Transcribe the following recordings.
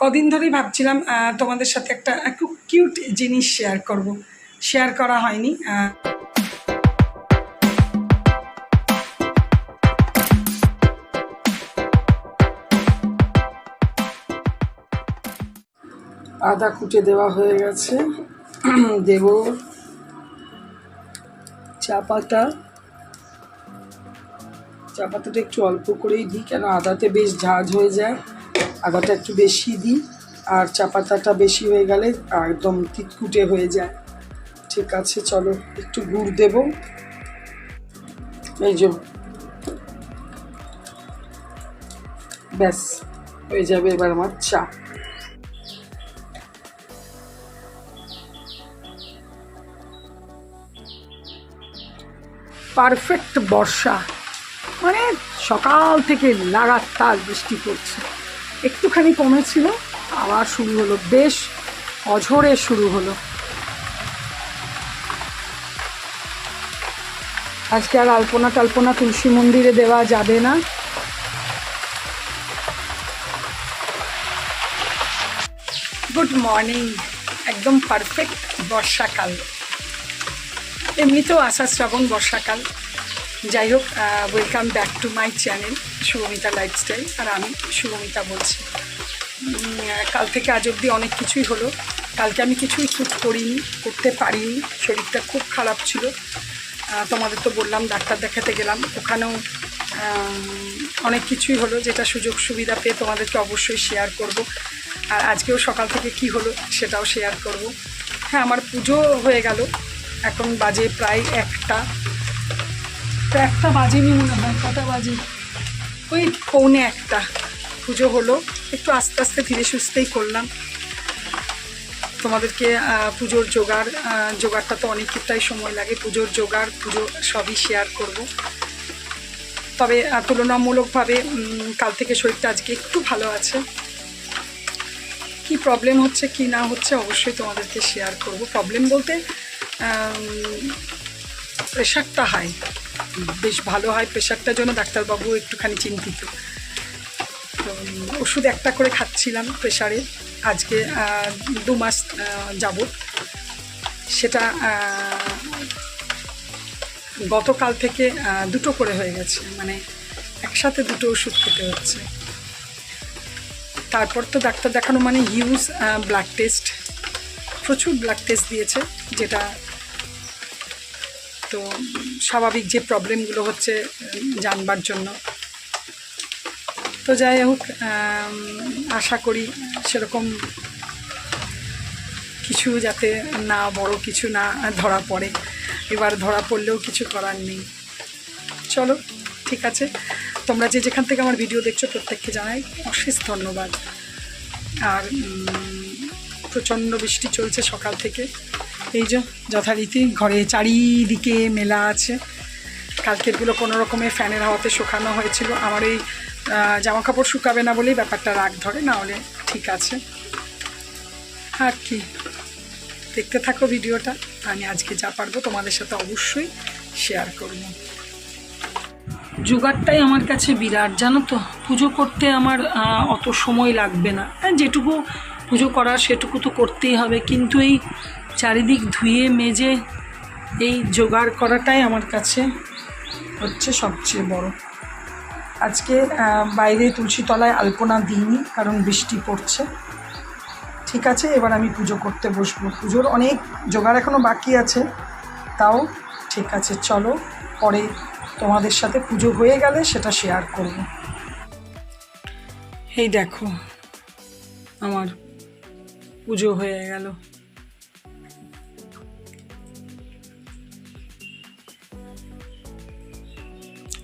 কদিন ধরেই ভাবছিলাম তোমাদের সাথে একটা, একটু কিউট জিনিস শেয়ার করব। শেয়ার করা হয়নি আদা কুটে দেওয়া হয়ে গেছে। দেব চা পাতা। চা পাতাটা একটু অল্প করেই দিই, কেন আদাতে বেশ ঝাঁঝ হয়ে যায়। আদাটা একটু বেশি দিই, আর চা পাতাটা বেশি হয়ে গেলে একদম তিতকুটে হয়ে যায়। ঠিক আছে, চলো একটু গুড় দেব। এই যে, ব্যাস, হয়ে যাবে এবার আমার চা। পারফেক্ট বর্ষা। মানে সকাল থেকে লাগাতার বৃষ্টি পড়ছে। একটুখানি কমেছিল, আবার শুরু হলো। বেশ অঝরে শুরু হলো। আজকে আর আলপনা টালপনা তুলসী মন্দিরে দেওয়া যাবে না। Good morning. একদম পারফেক্ট বর্ষাকাল। এমনিতেও আষাঢ় শ্রাবণ বর্ষাকাল। যাই হোক welcome back to my channel Shubhamita lifestyle আর আমি শুভমিতা বলছি। কাল থেকে আজ অবধি অনেক কিছুই হলো। কালকে আমি কিছুই শ্যুট করিনি, করতে পারিনি। শরীরটা খুব খারাপ ছিল। তোমাদের তো বললাম, ডাক্তার দেখাতে গেলাম। ওখানেও অনেক কিছুই হলো যেটা সুযোগ সুবিধা পেয়ে তোমাদেরকে অবশ্যই শেয়ার করব। আর আজকেও সকাল থেকে কি হলো সেটাও শেয়ার করব। হ্যাঁ আমার পুজো হয়ে গেল। এখন বাজে প্রায় একটা। একটা বাজেনি মনে হয়, কটা বাজে? ওই পৌনে একটা। পুজো হলো। একটু আস্তে আস্তে ধীরে সুস্থেই করলাম। তোমাদেরকে পুজোর জোগাড় জোগাড়টা তো অনেকটাই সময় লাগে। পুজোর জোগাড়, পুজো সবই শেয়ার করব। তবে তুলনামূলকভাবে কাল থেকে শরীরটা আজকে একটু ভালো আছে। কি প্রবলেম হচ্ছে, কি না হচ্ছে, অবশ্যই তোমাদেরকে শেয়ার করব। প্রবলেম বলতে প্রেশারটা হাই বেশ ভালো হয় প্রেশারটার জন্য ডাক্তারবাবু একটুখানি চিন্তিত। তো, ওষুধ একটা করে খাচ্ছিলাম প্রেশারে। আজকে দু মাস যাব সেটা গতকাল থেকে দুটো করে হয়ে গেছে। মানে একসাথে দুটো ওষুধ খেতে হচ্ছে। তারপর তো ডাক্তার দেখানো মানে হিউজ ব্লাড টেস্ট প্রচুর ব্লাড টেস্ট দিয়েছে, যেটা তো স্বাভাবিক যে প্রবলেমগুলো হচ্ছে জানবার জন্য। তো যাই হোক আশা করি সেরকম কিছু যাতে না বড় কিছু না ধরা পড়ে। এবার ধরা পড়লেও কিছু করার নেই। চলো, ঠিক আছে। তোমরা যে যেখান থেকে আমার ভিডিও দেখছ, প্রত্যেককে জানাই অশেষ ধন্যবাদ। আর প্রচণ্ড বৃষ্টি চলছে সকাল থেকে। এই যে যথারীতি ঘরে চারিদিকে মেলা আছে। কালকেরগুলো কোনো রকমের ফ্যানের হাওয়াতে শুকানো হয়েছিল। আমার এই জামা কাপড় শুকাবে না বলেই ব্যাপারটা রাগ ধরে, না হলে ঠিক আছে। আর কি, দেখতে থাকো ভিডিওটা। আমি আজকে যা পারব তোমাদের সাথে অবশ্যই শেয়ার করব। জোগাড়টাই আমার কাছে বিরাট, জানো তো? পুজো করতে আমার অত সময় লাগবে না। হ্যাঁ যেটুকু পুজো করার সেটুকু তো করতেই হবে। কিন্তু এই চারিদিক ধুয়ে মেজে এই জোগাড় করাটাই আমার কাছে হচ্ছে সবচেয়ে বড়। আজকে বাইরে তুলসী তলায় আলপনা দিইনি কারণ বৃষ্টি পড়ছে। ঠিক আছে, এবার আমি পুজো করতে বসবো। পুজোর অনেক জোগাড় এখনও বাকি আছে, তাও ঠিক আছে, চলো পরে তোমাদের সাথে পুজো হয়ে গেলে সেটা শেয়ার করব। এই দেখো, আমার পুজো হয়ে গেল।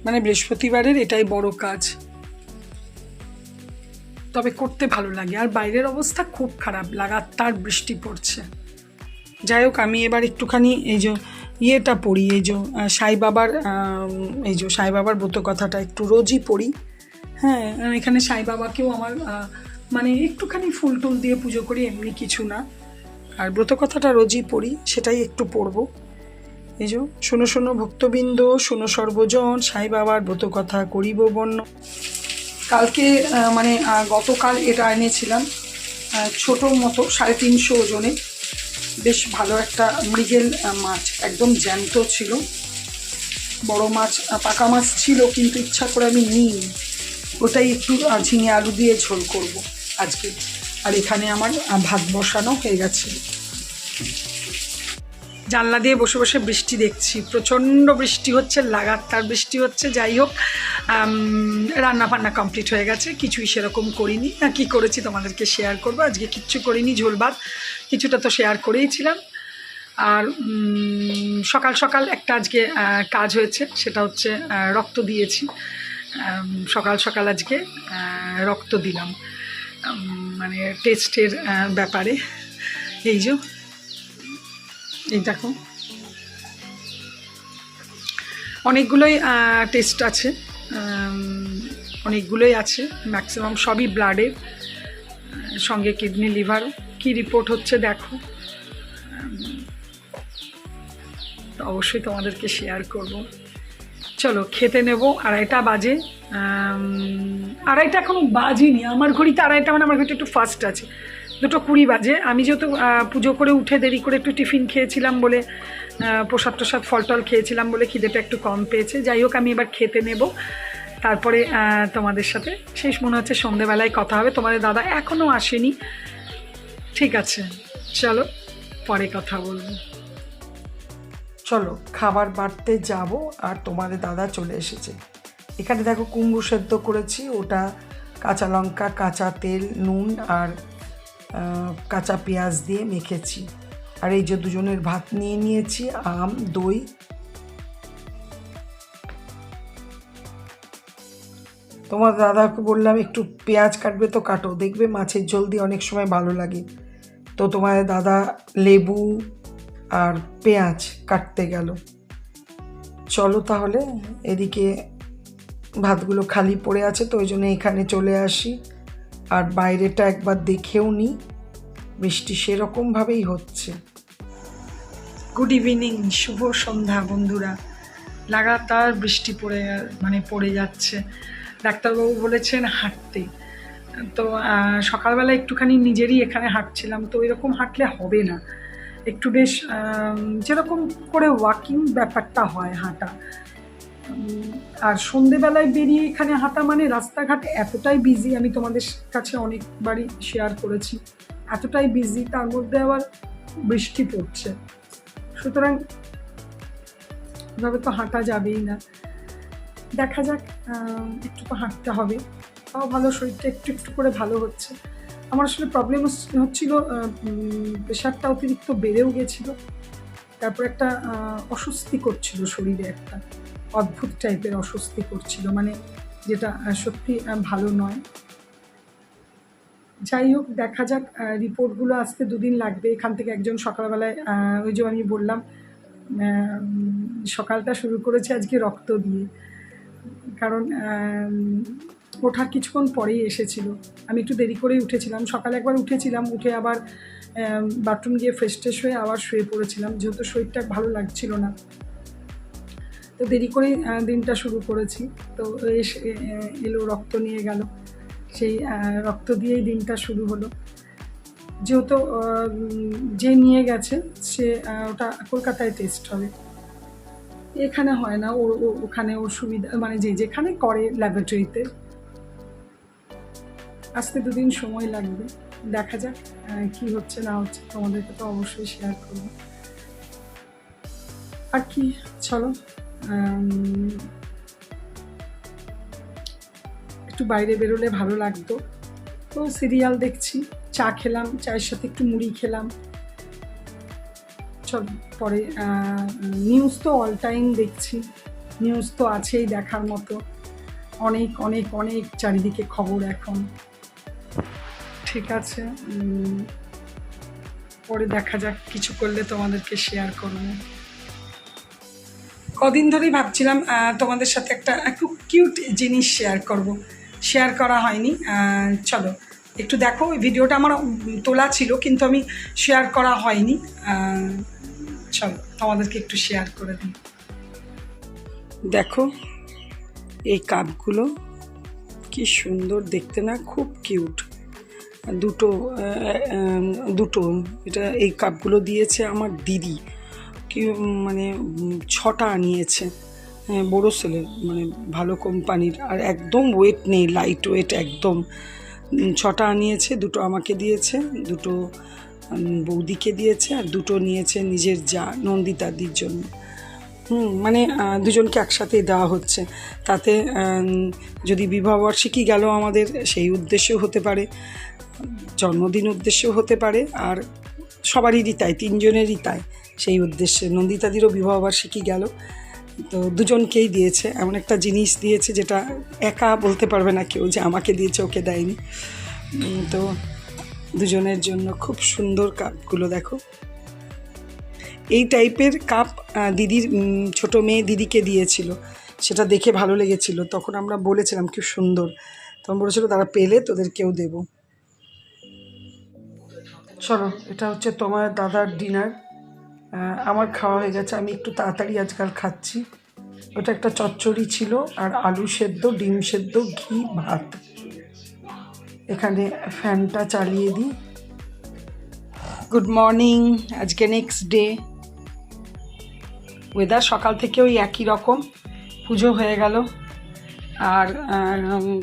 মানে বৃহস্পতিবারের এটাই বড় কাজ। তবে করতে ভালো লাগে। আর বাইরের অবস্থা খুব খারাপ। লাগাতার বৃষ্টি পড়ছে। যাই হোক, আমি এবার একটুখানি এই যে ইয়েটা পড়ি, এই যে সাই বাবার এই যে সাই বাবার ব্রত কথাটা একটু রোজই পড়ি। হ্যাঁ এখানে সাই বাবাকেও আমার মানে একটুখানি ফুল টুল দিয়ে পুজো করি, এমনি কিছু না। আর ব্রত কথাটা রোজই পড়ি, সেটাই একটু পড়ব। এই যে, শোনো শোনো, ভক্তবৃন্দ, শোনো সর্বজন, সাই বাবার ব্রত কথা করিব বর্ণ। কালকে মানে গতকাল এটা এনেছিলাম ছোট মতো, সাড়ে তিনশো ওজনে। বেশ ভালো একটা মৃগেল মাছ, একদম জ্যান্ত ছিল। বড় মাছ পাকা মাছ ছিল, কিন্তু ইচ্ছা করে আমি নিই ওটাই একটু ঝিঙে আলু দিয়ে ঝোল করব আজকে। আর এখানে আমার ভাত বসানো হয়ে গেছে। জানলা দিয়ে বসে বসে বৃষ্টি দেখছি। প্রচণ্ড বৃষ্টি হচ্ছে, লাগাতার বৃষ্টি হচ্ছে। যাই হোক রান্না বান্না কমপ্লিট হয়ে গেছে। কিছুই সেরকম করিনি। না, কি করেছি তোমাদেরকে শেয়ার করব? আজকে কিচ্ছু করিনি, ঝোল ভাত। কিছুটা তো শেয়ার করেইছিলাম আর সকাল সকাল একটা আজকে কাজ হয়েছে, সেটা হচ্ছে রক্ত দিয়েছি। সকাল সকাল আজকে রক্ত দিলাম। মানে টেস্টের ব্যাপারে। এই যে। এই দেখো। অনেকগুলোই টেস্ট আছে। অনেকগুলোই আছে। ম্যাক্সিমাম সবই ব্লাডের সঙ্গে কিডনি লিভার কি রিপোর্ট হচ্ছে দেখো। অবশ্যই তোমাদেরকে শেয়ার করব। চলো, খেতে নেব। আড়াইটা বাজে। আড়াইটা এখনও বাজেনি। আমার ঘড়িতে আড়াইটা মানে আমার ঘড়িতে একটু ফাস্ট আছে। দুটো কুড়ি বাজে। আমি যেহেতু পুজো করে উঠে দেরি করে একটু টিফিন খেয়েছিলাম বলে প্রসাদ টসাদ ফল টল খেয়েছিলাম বলে খিদেটা একটু কম পেয়েছে। যাই হোক, আমি এবার খেতে নেব। তারপরে তোমাদের সাথে শেষ মনে হচ্ছে সন্ধেবেলায় কথা হবে। তোমাদের দাদা এখনও আসেনি। ঠিক আছে, চলো, পরে কথা বলব। চলো, খাবার বাড়তে যাব আর তোমাদের দাদা চলে এসেছে। এখানে দেখো কুমড়ো সেদ্ধ করেছি। ওটা কাঁচা লঙ্কা, কাঁচা তেল, নুন আর কাঁচা পেঁয়াজ দিয়ে মেখেছি। আর এই যে দুজনের ভাত নিয়ে নিয়েছি, আম, দই। তোমার দাদাকে বললাম, একটু পেঁয়াজ কাটবে তো কাটো, দেখবে মাছের ঝোল দিয়ে অনেক সময় ভালো লাগে। তো তোমার দাদা লেবু আর পেঁয়াজ কাটতে গেল। চলো তাহলে, এদিকে ভাতগুলো খালি পড়ে আছে, তো ওই জন্য এখানে চলে আসি। আর বাইরেটা একবার দেখেও নিই বৃষ্টি সেরকমভাবেই হচ্ছে। গুড ইভিনিং শুভ সন্ধ্যা বন্ধুরা। লাগাতার বৃষ্টি পড়ে মানে পড়ে যাচ্ছে। ডাক্তারবাবু বলেছেন হাঁটতে। তো সকালবেলা একটুখানি নিজেরই এখানে হাঁটছিলাম, তো এরকম হাঁটলে হবে না। একটু বেশ যেরকম করে ওয়াকিং ব্যাপারটা হয় হাঁটা। আর সন্ধেবেলায় বেরিয়ে এখানে হাঁটা মানে রাস্তাঘাট এতটাই বিজি আমি তোমাদের কাছে অনেকবারই শেয়ার করেছি, এতটাই বিজি তার মধ্যে আবার বৃষ্টি পড়ছে। সুতরাং এভাবে তো হাঁটা যাবেই না। দেখা যাক একটু তো হাঁটতে হবে। তাও ভালো, শরীরটা একটু একটু করে ভালো হচ্ছে। আমার আসলে প্রবলেম হচ্ছিল প্রেশারটা অতিরিক্ত বেড়েও গেছিল। তারপর একটা অস্বস্তি করছিল শরীরে একটা। অদ্ভুত টাইপের অস্বস্তি করছিল মানে যেটা সত্যি ভালো নয়। যাই হোক, দেখা যাক রিপোর্টগুলো আসতে দুদিন লাগবে। এখান থেকে একজন সকালবেলায় ওই যে আমি বললাম সকালটা শুরু করেছে আজকে রক্ত দিয়ে। কারণ ওঠার কিছুক্ষণ পরেই এসেছিল। আমি একটু দেরি করেই উঠেছিলাম। সকালে একবার উঠেছিলাম, উঠে আবার বাথরুম গিয়ে ফ্রেশ ট্রেশ হয়ে আবার শুয়ে পড়েছিলাম। যেহেতু শরীরটা ভালো লাগছিল না। তো দেরি করেই দিনটা শুরু করেছি। তো এসে এলো, রক্ত নিয়ে গেল। সেই রক্ত দিয়েই দিনটা শুরু হলো। যেহেতু যে নিয়ে গেছে, সে ওটা কলকাতায় টেস্ট হবে। এখানে হয় না, ও- ওখানে ওর সুবিধা মানে যে যেখানে করে ল্যাবরেটরিতে আসতে দুদিন সময় লাগবে। দেখা যাক কি হচ্ছে, না হচ্ছে, তোমাদেরকে তো অবশ্যই শেয়ার করব। আর কি, চলো। একটু বাইরে বেরোলে ভালো লাগতো। তো সিরিয়াল দেখছি, চা খেলাম, চায়ের সাথে একটু মুড়ি খেলাম। চল, পরে নিউজ তো অল টাইম দেখছি। নিউজ তো আছেই দেখার মতো। অনেক অনেক অনেক চারিদিকে খবর এখন। ঠিক আছে পরে দেখা যাক, কিছু করলে তোমাদেরকে শেয়ার করব। কদিন ধরেই ভাবছিলাম তোমাদের সাথে একটা খুব কিউট জিনিস শেয়ার করব। শেয়ার করা হয়নি। চলো, একটু দেখো, ওই ভিডিওটা আমার তোলা ছিল, কিন্তু আমি শেয়ার করা হয়নি। চলো, তোমাদেরকে একটু শেয়ার করে দিই। দেখো, এই কাপগুলো কি সুন্দর দেখতে না, খুব কিউট দুটো দুটো, এটা এই কাপগুলো দিয়েছে আমার দিদি। কি মানে ছটা আনিয়েছে হ্যাঁ, বড় সেলের মানে ভালো কোম্পানির আর একদম ওয়েট নেই লাইট ওয়েট একদম। ছটা আনিয়েছে দুটো আমাকে দিয়েছে দুটো বৌদিকে দিয়েছে আর দুটো নিয়েছে নিজের যা নন্দিতাদির জন্য। হুম মানে দুজনকে একসাথে দেওয়া হচ্ছে। তাতে যদি বিবাহবার্ষিকী গেল আমাদের সেই উদ্দেশ্যেও হতে পারে জন্মদিন উদ্দেশ্যেও হতে পারে আর সবারই তাই তিনজনেরই তাই। সেই উদ্দেশ্যে। নন্দিতাদিরও বিবাহবার্ষিকী গেল। তো দুজনকেই দিয়েছে। এমন একটা জিনিস দিয়েছে যেটা একা বলতে পারবে না কেউ যে আমাকে দিয়েছে, ওকে দেয়নি। তো দুজনের জন্য খুব সুন্দর কাপগুলো দেখো। এই টাইপের কাপ দিদির ছোট মেয়ে দিদিকে দিয়েছিল। সেটা দেখে ভালো লেগেছিল। তখন আমরা বলেছিলাম, কি সুন্দর। তখন বলেছিল, তারা পেলে তোদেরকেও দেবো। চলো, এটা হচ্ছে তোমার দাদার ডিনার আমার খাওয়া হয়ে গেছে। আমি একটু তাড়াতাড়ি আজকাল খাচ্ছি। ওটা একটা চচ্চড়ি ছিল আর আলু সেদ্ধ, ডিম সেদ্ধ, ঘি, ভাত। এখানে ফ্যানটা চালিয়ে দিই। গুড মর্নিং আজকে নেক্সট ডে ওয়েদার সকাল থেকে ওই একই রকম। পুজো হয়ে গেল। আর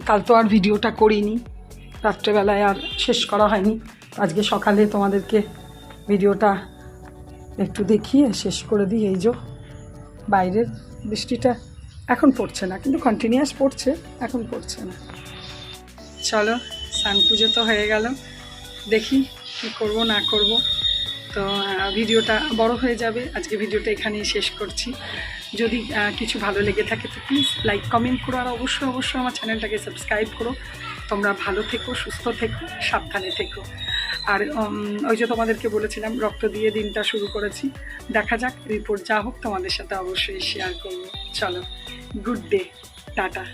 কাল তো আর ভিডিওটা করিনি। রাত্রেবেলায় আর শেষ করা হয়নি। আজকে সকালে তোমাদেরকে ভিডিওটা একটু দেখিয়ে শেষ করে দিই এই যে বাইরের বৃষ্টিটা এখন পড়ছে না, কিন্তু কন্টিনিউয়াস পড়ছে, এখন পড়ছে না। চলো সান পুজো তো হয়ে গেল। দেখি কী করব, না করব। তো ভিডিওটা বড় হয়ে যাবে। আজকে ভিডিওটা এখানেই শেষ করছি। যদি কিছু ভালো লেগে থাকে তো প্লিজ লাইক কমেন্ট করো, আর অবশ্যই অবশ্যই আমার চ্যানেলটাকে সাবস্ক্রাইব করো। তোমরা ভালো থেকো, সুস্থ থেকো, সাবধানে থেকো। আর ওই যে তোমাদেরকে বলেছিলাম, রক্ত দিয়ে দিনটা শুরু করেছি। দেখা যাক রিপোর্ট যা হোক তোমাদের সাথে অবশ্যই শেয়ার করব। চলো গুড ডে টাটা।